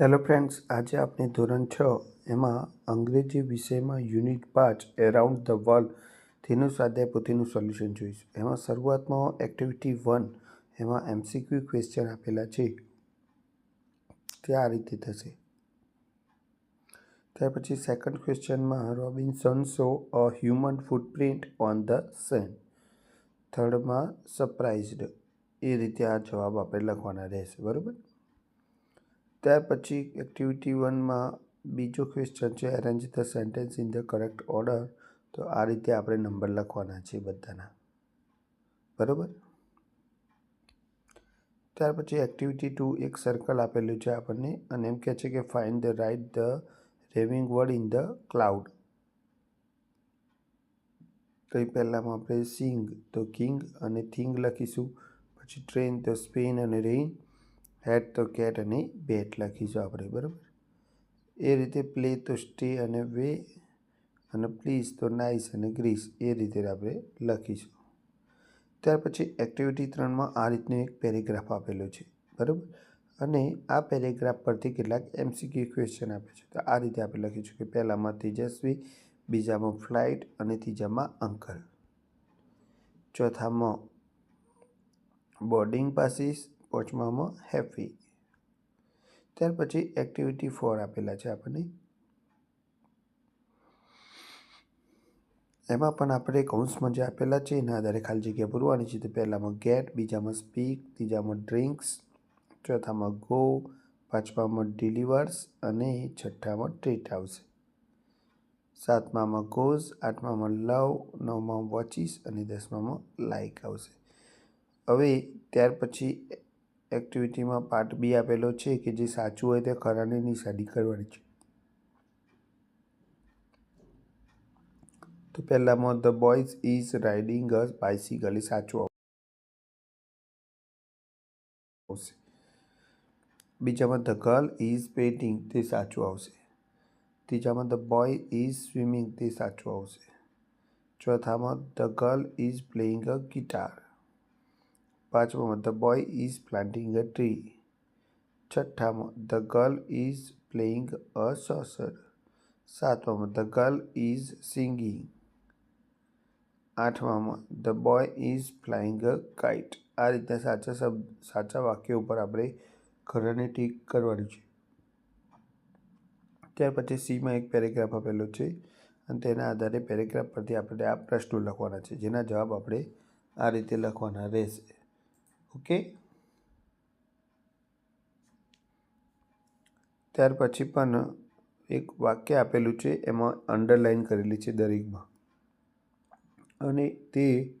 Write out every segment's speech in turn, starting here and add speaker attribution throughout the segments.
Speaker 1: Hello friends આજે આપણે ધોરણ છ એમાં અંગ્રેજી વિષયમાં યુનિટ પાંચ એરાઉન્ડ ધ વર્લ્ડ તેનું સ્વાધ્યાય પોતેનું સોલ્યુશન જોઈશું. એમાં શરૂઆતમાં એક્ટિવિટી વન એમાં એમસીક્યુ ક્વેશ્ચન આપેલા છે. તે આ રીતે થશે. ત્યાર પછી second ક્વેશ્ચનમાં Robinson saw a human footprint on the sand થર્ડમાં surprised એ રીતે આ જવાબ આપણે લખવાના રહેશે. બરાબર? ત્યાર પછી એક્ટિવિટી વનમાં બીજો ક્વેશ્ચન છે arrange the sentence in the correct order તો આ રીતે આપણે નંબર લખવાના છે બધાના. બરાબર? ત્યાર પછી એક્ટિવિટી ટુ એક સર્કલ આપેલું છે આપણને, અને એમ કહે છે કે find the right the raving word in the cloud તો એ પહેલાંમાં આપણે સિંગ તો કિંગ અને થિંગ લખીશું. પછી ટ્રેન તો સ્પેન અને રેઇન હેડ તો કેટ અને બેટ લખીશું આપણે, બરાબર? એ રીતે પ્લે તો સ્ટે અને વે અને પ્લીઝ તો નાઇસ અને ગ્રીસ એ રીતે આપણે લખીશું. ત્યાર પછી એક્ટિવિટી ત્રણમાં આ રીતનું એક પેરેગ્રાફ આપેલો છે, બરાબર? અને આ પેરેગ્રાફ પરથી કેટલાક એમસીક્યુ ક્વેશ્ચન આપે છે. તો આ રીતે આપણે લખીશું કે પહેલામાં તેજસ્વી, બીજામાં ફ્લાઇટ અને ત્રીજામાં અંકલ. ચોથામાં બોર્ડિંગ પાસીસ પાંચમામાં હેપી. ત્યાર પછી એક્ટિવિટી ફોર આપેલા છે આપણને. એમાં પણ આપણે કૌંસમાં જે આપેલા છે, એના આધારે ખાલી જગ્યા પૂરવાની છે. તો પહેલાંમાં ગેટ, બીજામાં સ્પીક, ત્રીજામાં ડ્રિંક્સ, ચોથામાં ગો, પાંચમામાં ડિલિવર્સ અને છઠ્ઠામાં ટ્રીટ આવશે સાતમામાં ગોઝ, આઠમામાં લવ, નવમાં વોચિસ અને દસમામાં લાઇક આવશે હવે ત્યાર પછી એક્ટિવિટીમાં પાર્ટ બી આપેલો છે કે જે સાચું હોય તે ખરાની નિશાની કરવાની છે. તો પહેલામાં the boys is riding a bicycle એ સાચું આવશે. બીજામાં ધ ગર્લ ઇઝ પેઇન્ટિંગ તે સાચું આવશે. ત્રીજામાં ધ બોય ઇઝ સ્વિમિંગ તે સાચું આવશે. ચોથામાં the girl is playing a guitar પાંચમામાં the boy is planting a tree છઠ્ઠામાં the girl is playing a soccer સાતમામાં the girl is singing આઠમામાં the boy is flying a kite આ રીતના સાચા શબ્દ, સાચા વાક્યો ઉપર આપણે ઘરને ટીક કરવાની છે. ત્યાર પછી સીમાં એક પેરેગ્રાફ આપેલો છે અને તેના આધારે પેરેગ્રાફ પરથી આપણે આ પ્રશ્નો લખવાના છે, જેના જવાબ આપણે આ રીતે લખવાના રહેશે. ઓકે? ત્યાર પછી પણ એક વાક્ય આપેલું છે, એમાં અંડરલાઇન કરેલી છે દરેકમાં. અને તે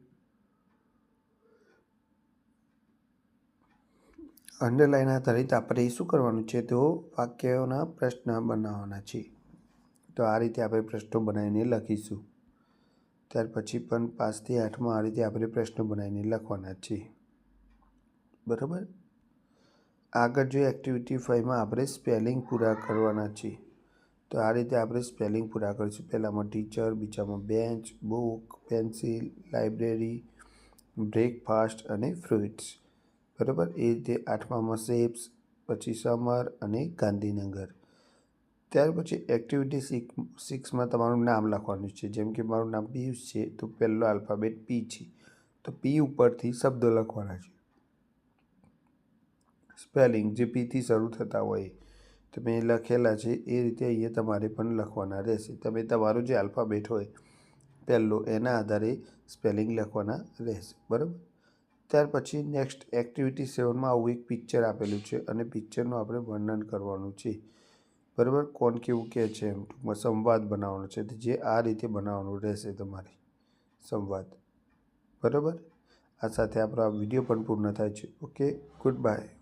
Speaker 1: અંડરલાઇન આધારિત આપણે શું કરવાનું છે? તો વાક્યોના પ્રશ્ન બનાવવાના છે. તો આ રીતે આપણે પ્રશ્નો બનાવીને લખીશું. ત્યાર પછી પણ પાંચથી આઠમાં આ રીતે આપણે પ્રશ્નો બનાવીને લખવાના છે. બરાબર? આગળ જો એક્ટિવિટી ફાઈવમાં આપણે સ્પેલિંગ પૂરા કરવાના છે તો આ રીતે આપણે સ્પેલિંગ પૂરા કરીશું. પહેલાંમાં ટીચર બીજામાં bench book pencil library breakfast અને ફ્રૂટ્સ બરાબર? એ રીતે આઠમામાં શેપ્સ પછી સમર અને ગાંધીનગર. ત્યાર પછી એક્ટિવિટી સિક્સ સિક્સમાં તમારું નામ લખવાનું છે. જેમ કે મારું નામ પિયુષ છે, તો પહેલો આલ્ફાબેટ પી છે. તો પી ઉપરથી શબ્દો લખવાના છે. સ્પેલિંગ જે પીથી શરૂ થતા હોય, તમે લખેલા છે, એ રીતે અહીંયા તમારે પણ લખવાના રહેશે. તમે તમારું જે આલ્ફાબેટ હોય, પહેલો એના આધારે સ્પેલિંગ લખવાના રહેશે. બરાબર? ત્યાર પછી નેક્સ્ટ એક્ટિવિટી સેવનમાં આવું એક પિક્ચર આપેલું છે અને પિક્ચરનું આપણે વર્ણન કરવાનું છે. બરાબર? કોણ કેવું કહે છે એમ? ટૂંકમાં સંવાદ બનાવવાનો છે. જે આ રીતે બનાવવાનું રહેશે તમારે. સંવાદ. બરાબર? આ સાથે આપણો આ વીડિયો પણ પૂર્ણ થાય છે. Okay good bye